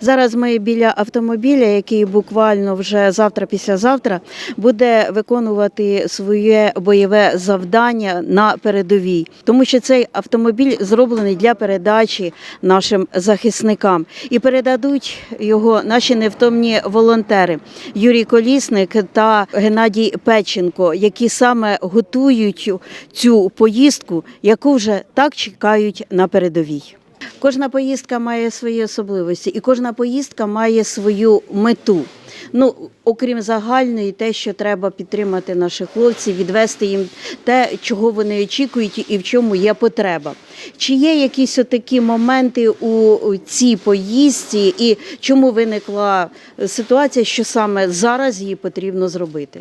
Зараз ми біля автомобіля, який буквально вже завтра, післязавтра буде виконувати своє бойове завдання на передовій, тому що цей автомобіль зроблений для передачі нашим захисникам і передадуть його наші невтомні волонтери Юрій Колісник та Геннадій Печенко, які саме готують цю поїздку, яку вже так чекають на передовій. Кожна поїздка має свої особливості, і кожна поїздка має свою мету. Ну, окрім загальної, те, що треба підтримати наших хлопців, відвести їм те, чого вони очікують, і в чому є потреба. Чи є якісь такі моменти у цій поїздці, і чому виникла ситуація, що саме зараз її потрібно зробити?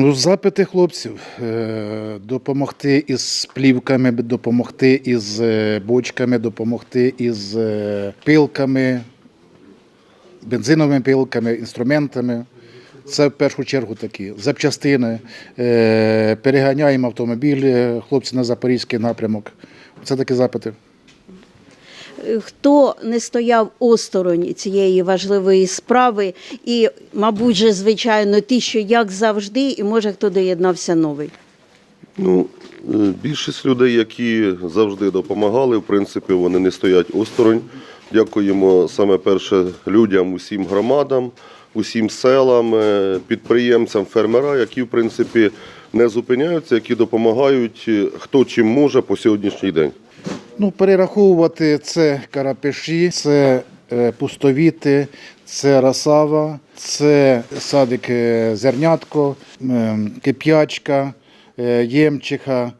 Ну, запити хлопців е, допомогти із плівками, допомогти із е, бочками, допомогти із е, пилками, бензиновими пилками, інструментами. Це в першу чергу такі запчастини. Переганяємо автомобіль, хлопці на запорізький напрямок. Це такі запити. Хто не стояв осторонь цієї важливої справи, і, мабуть, же, звичайно, ті, що як завжди, і може хто доєднався новий. Ну, е, більшість людей, які завжди допомагали, в принципі, вони не стоять осторонь. Дякуємо саме перше людям, усім громадам, усім селам, е, підприємцям, фермерам, які, в принципі, не зупиняються, які допомагають е, хто чим може по сьогоднішній день. Ну, перераховувати це карапеші, це е, пустовіти, це расава, це садик е, зернятко, е, кип'ячка, ємчиха,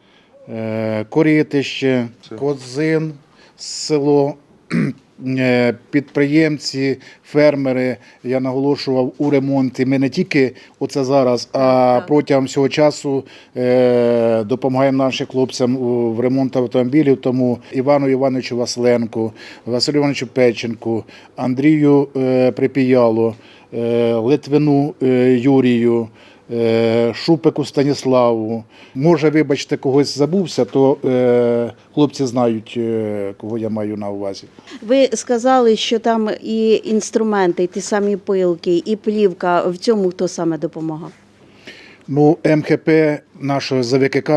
коритище, козин, село. Е, Підприємці, фермери, я наголошував у ремонті. Ми не тільки оце зараз, а протягом всього часу е, допомагаємо нашим хлопцям в ремонту автомобілів. Тому Івану Івановичу Василенку, Василю Івановичу Печенку, Андрію е, Припіялу, Литвину Юрію. Е, Шупику Станіславу. Може, вибачте, когось забувся, то е, хлопці знають, е, кого я маю на увазі. Ви сказали, що там і інструменти, і ті самі пилки, і плівка. В цьому хто саме допомагав? Ну, МХП нашого ЗВКК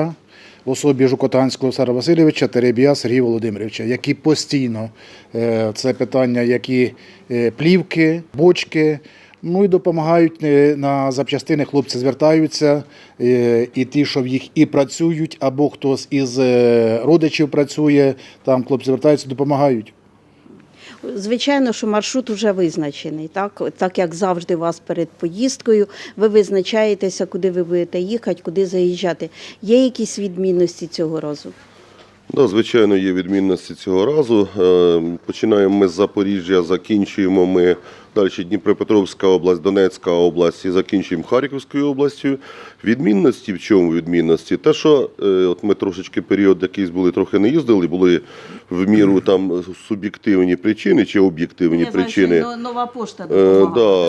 в особі Жукотанського Олександра Васильовича та Ребія Сергія Володимировича, які постійно це питання, які плівки, бочки. Ну і допомагають е, на запчастини. Хлопці звертаються, е, і ті, що в їх і працюють, або хтось із е, родичів працює, там хлопці звертаються, допомагають. Звичайно, що маршрут вже визначений, так? так як завжди у вас перед поїздкою, ви визначаєтеся, куди ви будете їхати, куди заїжджати. Є якісь відмінності цього разу? Да, звичайно, є відмінності цього разу. Починаємо ми з Запоріжжя, закінчуємо ми далі Дніпропетровська область, Донецька область і закінчуємо Харківською областю. Відмінності в чому відмінності? Те, що е, от ми трошечки період якийсь були, трохи не їздили, були в міру там суб'єктивні причини чи об'єктивні причини. нова пошта Е, да,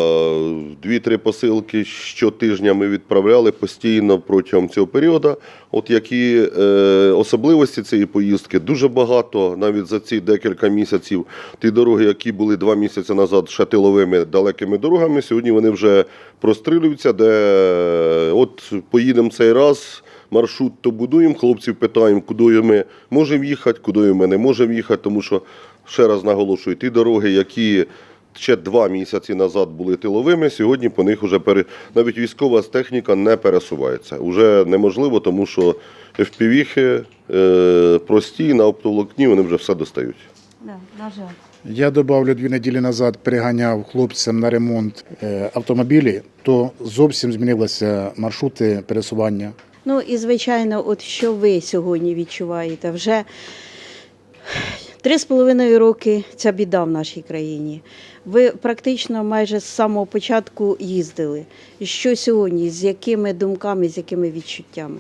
дві-три посилки щотижня ми відправляли постійно протягом цього періоду. От які е, особливості цієї поїздки дуже багато, навіть за ці декілька місяців. Ті дороги, які були два місяці назад ще тиловими далекими дорогами, сьогодні вони вже прострілюються, де е, от поїдемо цей раз. Маршрут то будуємо, хлопців питаємо, куди ми можемо їхати, куди ми не можемо їхати, тому що ще раз наголошую, ті дороги, які ще два місяці назад були тиловими, сьогодні по них вже пере... навіть військова техніка не пересувається. Уже неможливо, тому що FPV-хи е, прості на оптоволокні, вони вже все достають. Да, на жаль. Я добавлю дві неділі назад, переганяв хлопцям на ремонт е, автомобілі, то зовсім змінилися маршрути пересування. Ну і звичайно, от що ви сьогодні відчуваєте? Вже три з половиною роки ця біда в нашій країні. Ви практично майже з самого початку їздили. Що сьогодні? З якими думками, з якими відчуттями?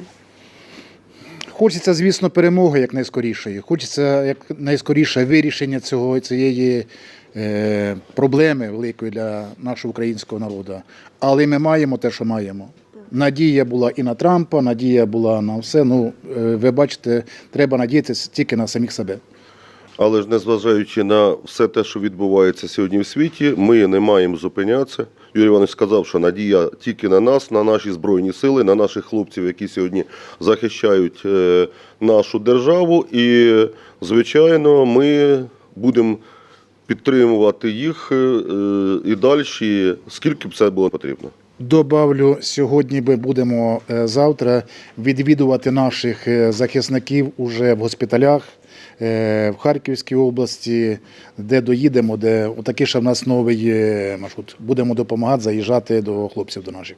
Хочеться, звісно, перемоги як найскорішої. Хочеться як найскоріше вирішення цього цієї е, проблеми великої для нашого українського народу. Але ми маємо те, що маємо. Надія була і на Трампа, надія була на все. Ну, е, ви бачите, треба надіятися тільки на самих себе. Але ж незважаючи на все те, що відбувається сьогодні в світі, ми не маємо зупинятися. Юрій Іванович сказав, що надія тільки на нас, на наші збройні сили, на наших хлопців, які сьогодні захищають е, нашу державу. І, звичайно, ми будемо підтримувати їх е, е, і далі, скільки б це було потрібно. Добавлю, сьогодні ми будемо завтра відвідувати наших захисників уже в госпіталях в Харківській області, де доїдемо, де отакий ще в нас новий е, маршрут. Будемо допомагати заїжджати до хлопців до наших.